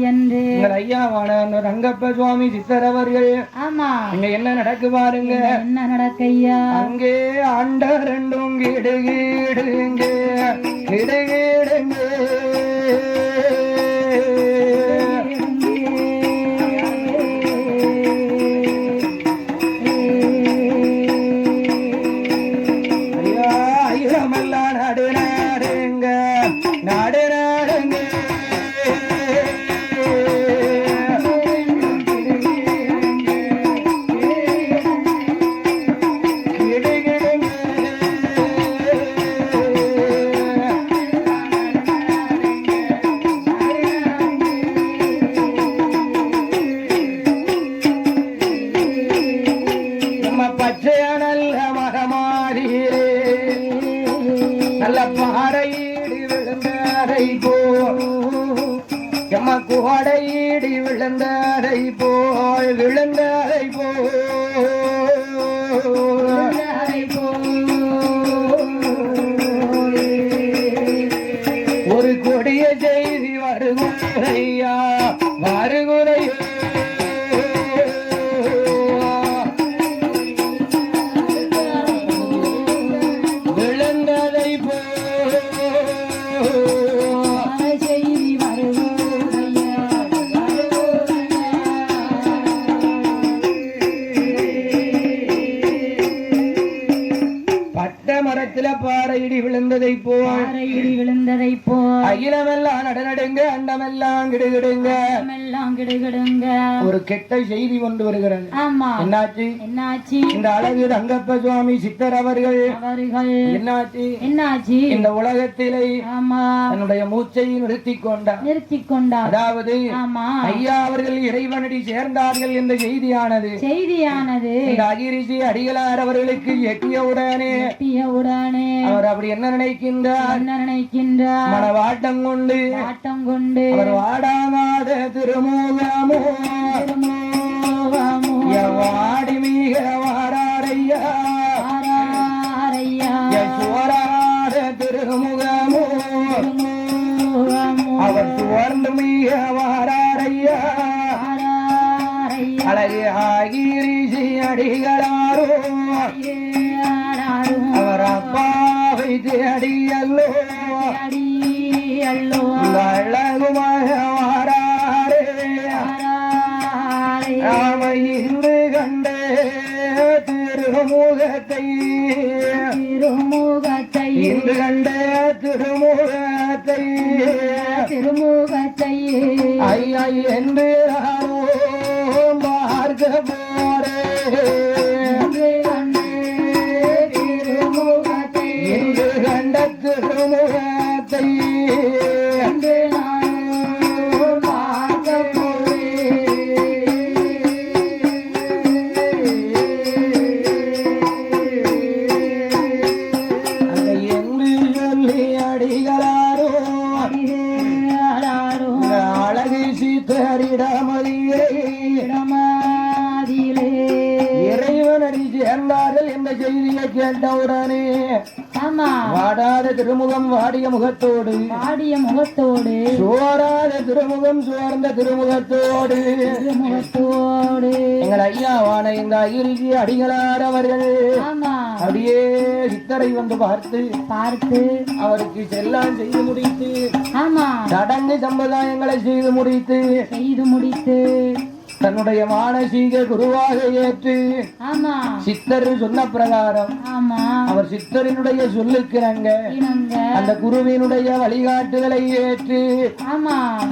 என்று. ஐயாவான ரங்கப்ப சுவாமி சித்தர் அவர்கள். ஆமா. இங்க என்ன நடக்கு பாருங்க. என்ன நடக்கையா? அங்கே ஆண்ட ரெண்டும் கிடுகிடுங்க கிடுகிடுங்க ஐயா கிடுகிடுங்க ஒரு கெட்ட செய்தி கொண்டு வருகிறது. ஆமா. என்னாச்சு? என்னாச்சு? இந்த அழகு ரங்கப்ப சுவாமி சித்தர் அவர்கள் அவர்கள் என்னாச்சு? என்னாச்சு? இந்த உலகத்திலே ஆமா. தன்னுடைய மூச்சை நிறுத்தி கொண்டார். நிறுத்தி கொண்டார். அதாவது ஆமா. ஐயா அவர்கள் இறைவனடி சேர்ந்தார்கள் என்ற செய்தியானது. செய்தியானது. இந்த அகிரிசி அடிகளார் அவர்களுக்கு எட்டியவுடனே எட்டிய உடனே அவர் அப்படி என்ன நினைக்கின்றார்? என்ன நினைக்கின்றார்? மனவாட்டம் கொண்டு ஆட்டம் கொண்டு அவர் வாடாமாத திருமூலமோ திருமோகமோ வாடி மிக ஆராரையா சோராத திருமுகமோ. அவர் சுவர்ந்து மிக வாராரையா ஆராரையா கண்டே திருமுகத்தை. திருமுகத்தை. ஐயா என்று பார்க்க போறேன். சேர்ந்தார்கள் என்ற செய்தியை கேட்டவுடனே வாடாத திருமுகம் வாடிய முகத்தோடு பாடிய முகத்தோடு சோராத திருமுகம் சுவர்ந்த திருமுகத்தோடு திருமுகத்தோடு. எங்கள் ஐயாவான இந்த அகிரிஜி அடிகளார் அவர்கள் அப்படியே சித்தரை வந்து பார்த்து பார்த்து அவருக்கு செல்லாம் செய்து முடித்து ஆமா. சடங்கு சம்பிரதாயங்களை செய்து முடித்து செய்து முடித்து தன்னுடைய மானசீக குருவாக ஏற்று ஆமா. சித்தர் சொன்ன பிரகாரம் ஆமா. அவர் சித்தரினுடைய சொல்லுக்கிறங்க அந்த குருவினுடைய வழிகாட்டுதலை ஏற்று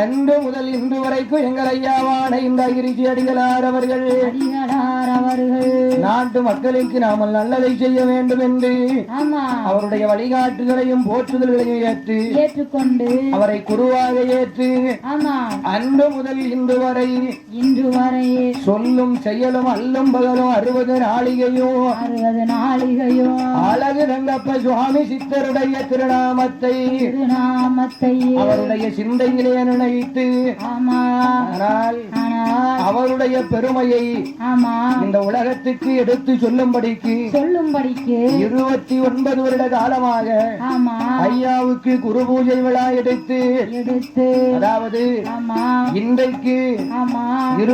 அன்று முதல் இன்று வரைக்கும் எங்கள் ஐயாவான இந்த அகிரிஜி அடிகளார் அவர்கள் அடிகளார் அவர்கள். நாட்டு மக்களுக்கு நாமல் நல்லதை செய்ய வேண்டும் என்று ஆமா. அவருடைய வழிகாட்டுதலையும் போற்றுதல்களையும் ஏற்று ஏற்றுக்கொண்டு. அவரை குருவாக ஏற்று ஆமா. அன்று முதல் இன்று வரை இன்று வரை. சொல்லும் செயலும் அல்லும் பகலும் அறுபது நாளிகையும் அறுபது நாளிகையோ. அழகு ரங்கப்ப சுவாமி சித்தருடைய திருநாமத்தை. திருநாமத்தை. அவருடைய சிந்தையிலே நினைத்து ஆமா. ஆனால் அவருடைய பெருமையை ஆமா. இந்த உலகத்துக்கு எடுத்து சொல்லும்படிக்கு சொல்லும்படிக்கு இருபத்தி ஒன்பது வருட காலமாக ஆமா. ஐயாவுக்கு குரு பூஜை விழா எடுத்து. எடுத்து. அதாவது ஆமா. இன்றைக்கு ஆமா.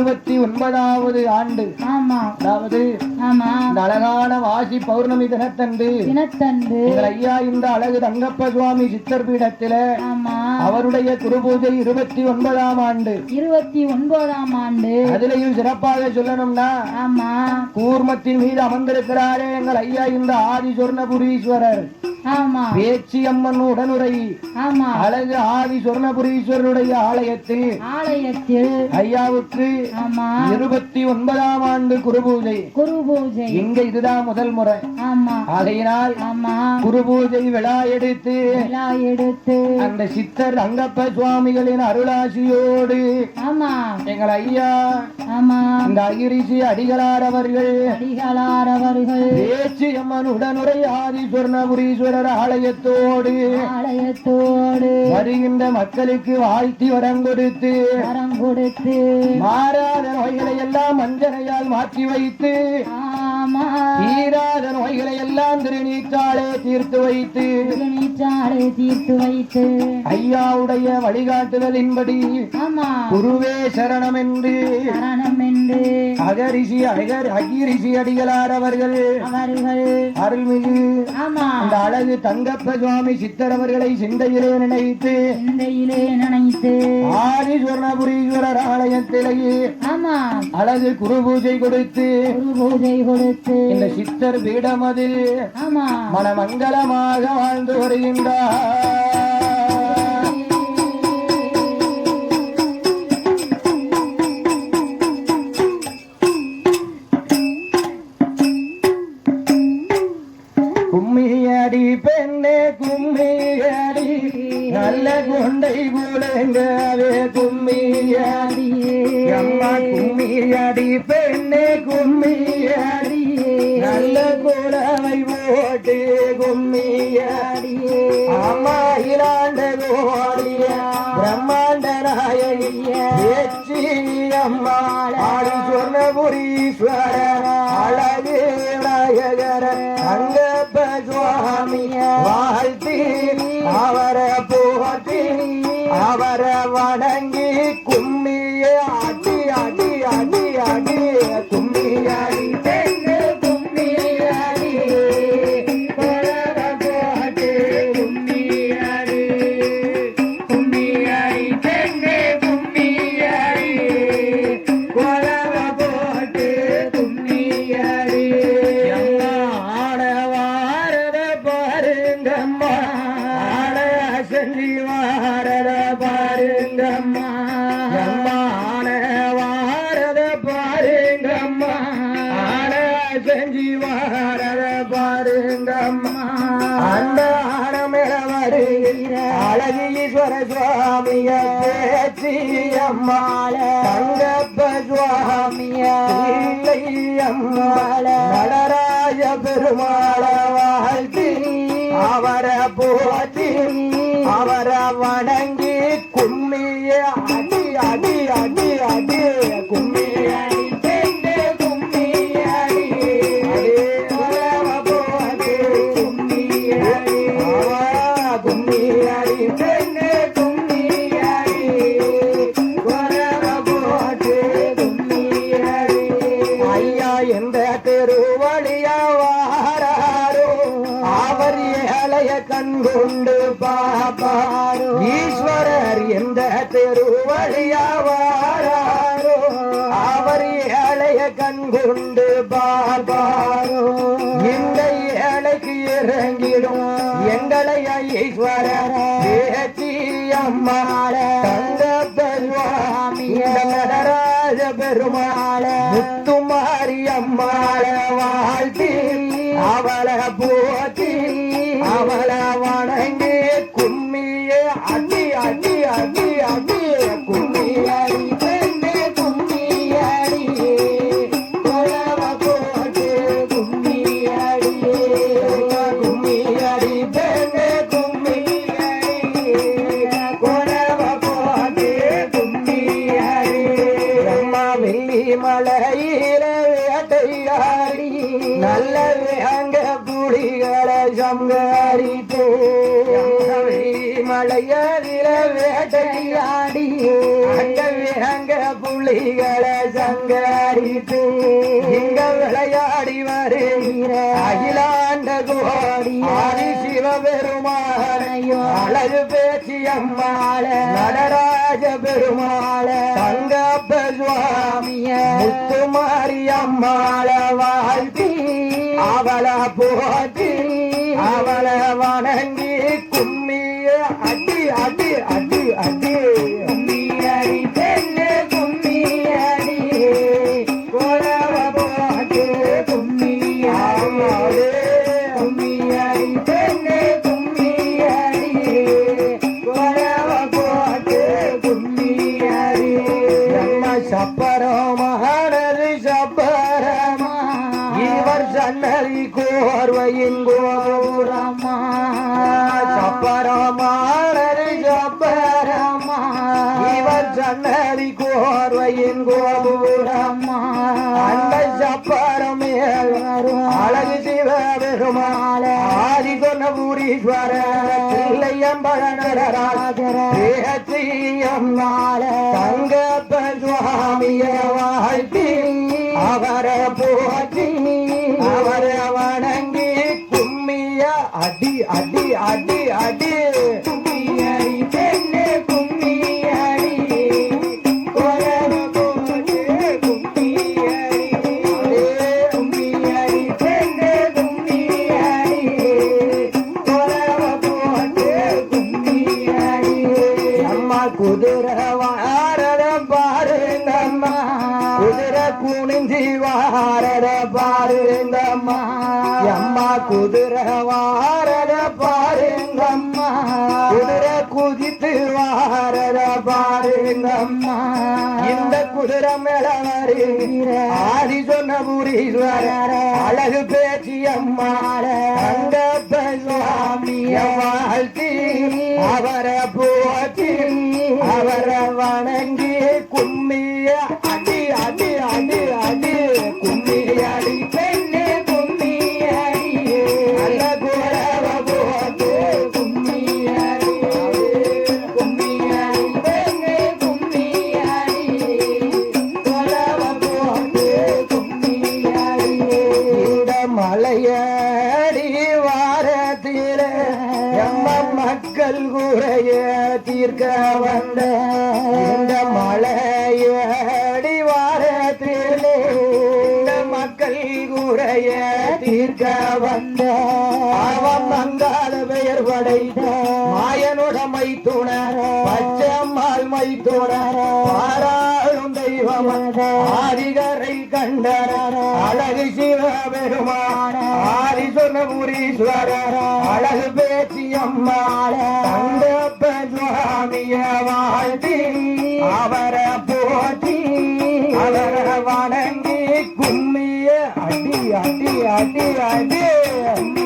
இருபத்தி ஒன்பதாவது ஆண்டு. ஆமா. அதாவது ஆமா. இந்த அழகான வாசி பௌர்ணமி தினத்தன்று தினத்தன்று ஐயா இந்த அழகு தங்கப்ப சுவாமி சித்தர் பீடத்தில ஆமா. அவருடைய குரு பூஜை இருபத்தி ஒன்பதாம் ஆண்டு. இருபத்தி ஒன்பதாம் ஆண்டு. அதிலையும் சிறப்பாக சொல்லணும்னா ஆமா. கூர்மத்தின் மீது அமர்ந்திருக்கிறாரே எங்கள் ஐயா இந்த ஆதி சொர்ணபுரீஸ்வரர் பேச்சி அம்மன் உடனுரை ஆமா. அழகு ஆதி சொர்ணபுரீஸ்வரருடைய ஆலயத்தில் ஆலயத்தில் ஐயாவுக்கு இருபத்தி ஒன்பதாம் ஆண்டு குரு பூஜை குரு பூஜை இங்க இதுதான் முதல் முறை. ஆகையினால் குரு பூஜை விழா எடுத்து விழா எடுத்து. அந்த சித்தர் ரங்கப்ப சுவாமிகளின் அருளாசியோடு ஆமா. எங்கள் ஐயா ஆமா. இந்த அகிரிசி அடிகளார் அவர்கள் அடிகளார் அவர்கள். பேச்சு அம்மன் உடனுரை ஆதி சொர்ணபுரீஸ்வரர் ஆலயத்தோடு ஆலயத்தோடு வருகின்ற மக்களுக்கு வாழ்த்தி வரம் கொடுத்து வரம் கொடுத்து மாறாத நோய்களை எல்லாம் மஞ்சனையால் மாற்றி வைத்து தீராத நோய்களை எல்லாம் திருநீச்சாலே தீர்த்து வைத்து நீச்சாலை தீர்த்து வைத்து. ஐயாவுடைய வழிகாட்டுதலின்படி ஆமா. குருவே சரணம் என்று சரணம் என்று அகரிஷி அகர் அகிரிஷி அடிகளார் அவர்கள் அருள்மிகு அந்த அழகு தங்கப்ப சுவாமி சித்தர் அவர்களை சிந்தையிலே நினைத்து சிந்தையிலே நினைத்து. ஆதி சுவர்ணபுரீஸ்வரர் ஆலயத்திலேயே அழகு குரு பூஜை கொடுத்து குரு பூஜை கொடுத்து இந்த சித்தர் பீடமதில் மனமங்கலமாக வாழ்ந்து வருகின்றார். நல்ல குலவை கும்மி அம்மாள. தங்கப்ப சுவாமிய இல்லை அம்மாள. நடராஜ பெருமாள வாழ்த்தி அவரை போற்றி அவரை வணங்கி கும்மிய அடி அடி அடி அடி ஏழைய கண்கொண்டு பாப்பாரோ ஈஸ்வரர் எந்த திருவழியா வாராரோ அவர் ஏழைய கண்கொண்டு பார்ப்பாரோ இந்த ஏழைக்கு இறங்கிடும் எங்களை ஈஸ்வரர். பேச்சி அம்மாள. நடராஜ பெருமாள. முத்துமாரி அம்மாள வாழ்த்தி. அவளை அவளை சங்காரித்து இங்க விளையாடி வருகிற அகிலாண்ட கோடி ஆதி சிவபெருமானையோ. அழகு பேச்சி அம்மாள. நடராஜ பெருமாள. தங்கப்ப சுவாமிய. முத்துமாரி அம்மாள வாழ்த்தி. அவள போற்றி அவள வணங்கி. பேச்சியம்மாள தங்கப்ப சுவாமிய வாழ்த்தி அவரை போற்றி அவரை வணங்கி கும்மிய அடி அடி அடி அடி. பாருங்கம்மா. அம்மா குதிரை வாரத பாருங்கம்மா. குதிரை குதித்து வாரத பாருங்கம்மா. இந்த குதிரை மேல வருகிற ஆதி சொன்ன புரீஸ்வர அழகு பேச்சு அம்மா அந்த சுவாமிய வாழ்த்தி அவரை போற்றி அவரை வணங்கி கும்மிய அடி அடி ஆதிகரை கண்டர அழகு சிவபெருமான ஆதி சொன்னபுரீஸ்வரர் அழகு பேசி அம்மாள தங்கப்ப சுவாமிய வாழ்த்தி அவரை போற்றி அவரை வணங்கி கும்மிய அடி அடி அடி அடி.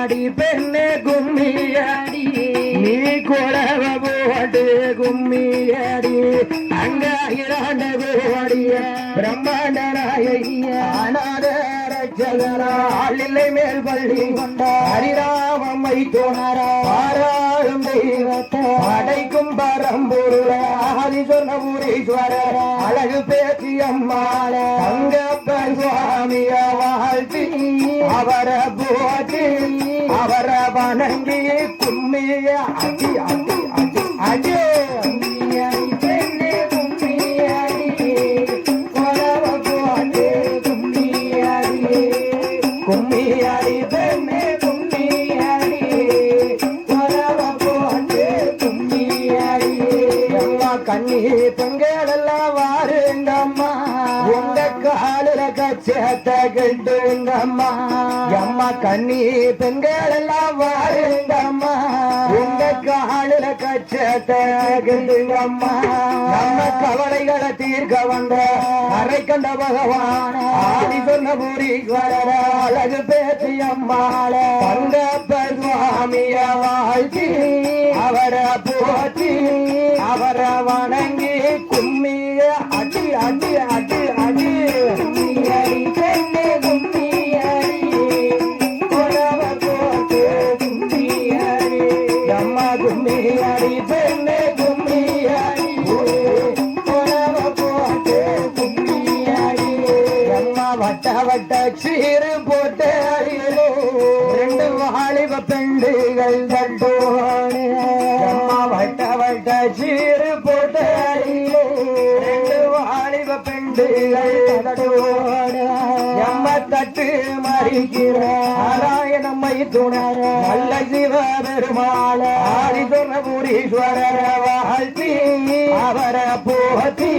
கும்மியடி பெண்ணு கும்மியடி. நீ குரவ போட்டு கும்மியடி. அங்க இராண்ட கோடிய பிரம்மாண்ட அநாத ரட்சகரா. ஆளில்லை மேல் பள்ளி கொண்ட. ஹரிராமம்மை தோணரா பரம்பொருள ஆதி சொன்னபுரீஸ்வரர் அழகு பேசி அம்மாள தங்கப்பன் சுவாமிய வாழ்த்தி அவர போற்றி அவர வணங்கி கும்மிய அடி அடி அடி அடி அம்மா அம்மா கண்ணி பெண்கள் எல்லாம் வாருங்கம்மா. உங்க காலில கச்சத்தம்மா நம்ம கவலைகளை தீர்க்க வந்த அரை கண்ட பகவான் ஆதி சொன்ன பூரி வளர அழகு பேசி அம்மாள. பங்கப்ப சுவாமிய வாழ்த்தி அவரை போற்றி அவரை வணங்கி கும்மிய அடி அடி அடி அடி. எம்ம தட்டு மறிக்கிற நாராயணம்மை துணர நல்ல சிவ பெருமாள ஆதி சொர்ணபுரீஸ்வரர வாழ்த்தி அவர போத்தி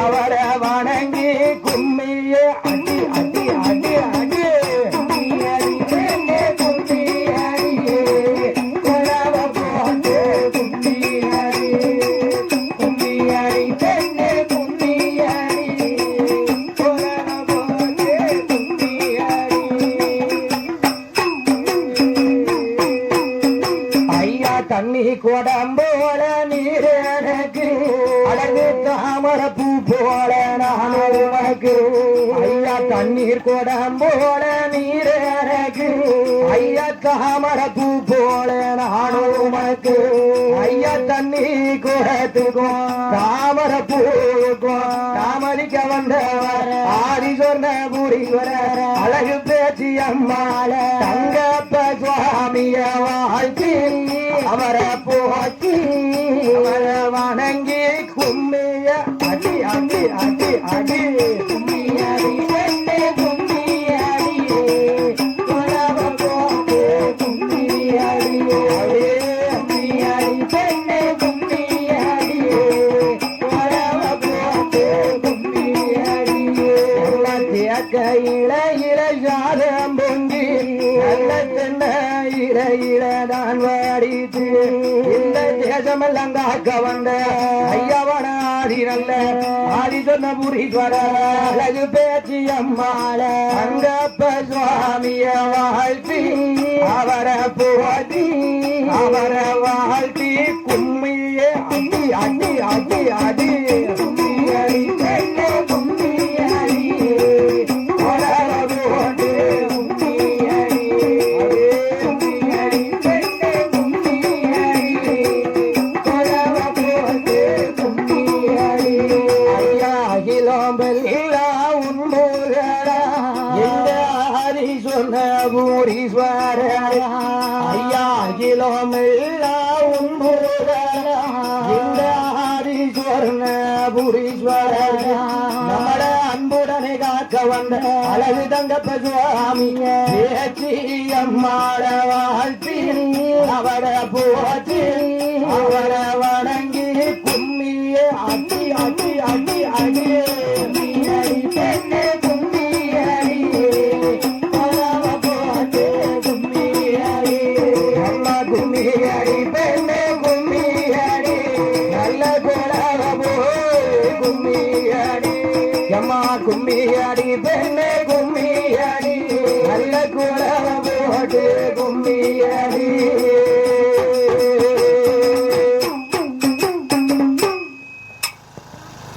அவர வணங்கி கும்மிய அடி அடி போல நீர் எனக்கு ஐயா தாமர பூ போல நான் உனக்கு ஐயா தண்ணி குடத்துக்கும் தாமர பூக்கும் தாமரிக்க வந்தவர் ஆதி சொன்ன புரிவர அழகு பேச்சு அம்மாள தங்கப்ப சுவாமிய வாழ்த்தி. அவரை போக்கி அவரை வணங்கி கும்மிய அடி அடி அடி அடி கும்மியடி தேசமெல்லாம் காக்க வந்த ஐயவன ஆடி நல்ல ஆடி சொன்ன புரீஸ்வர அழகு பேச்சு அம்மாள அங்கப்ப சுவாமிய வாழ்த்தி அவரை போதி அவரை வாழ்த்தி. கும்மியே அடி அடி அடி அடி. வந்த அழகு தங்கப்ப சுவாமிய அம்மாட வாழ்த்தி அவட போச்சு அவட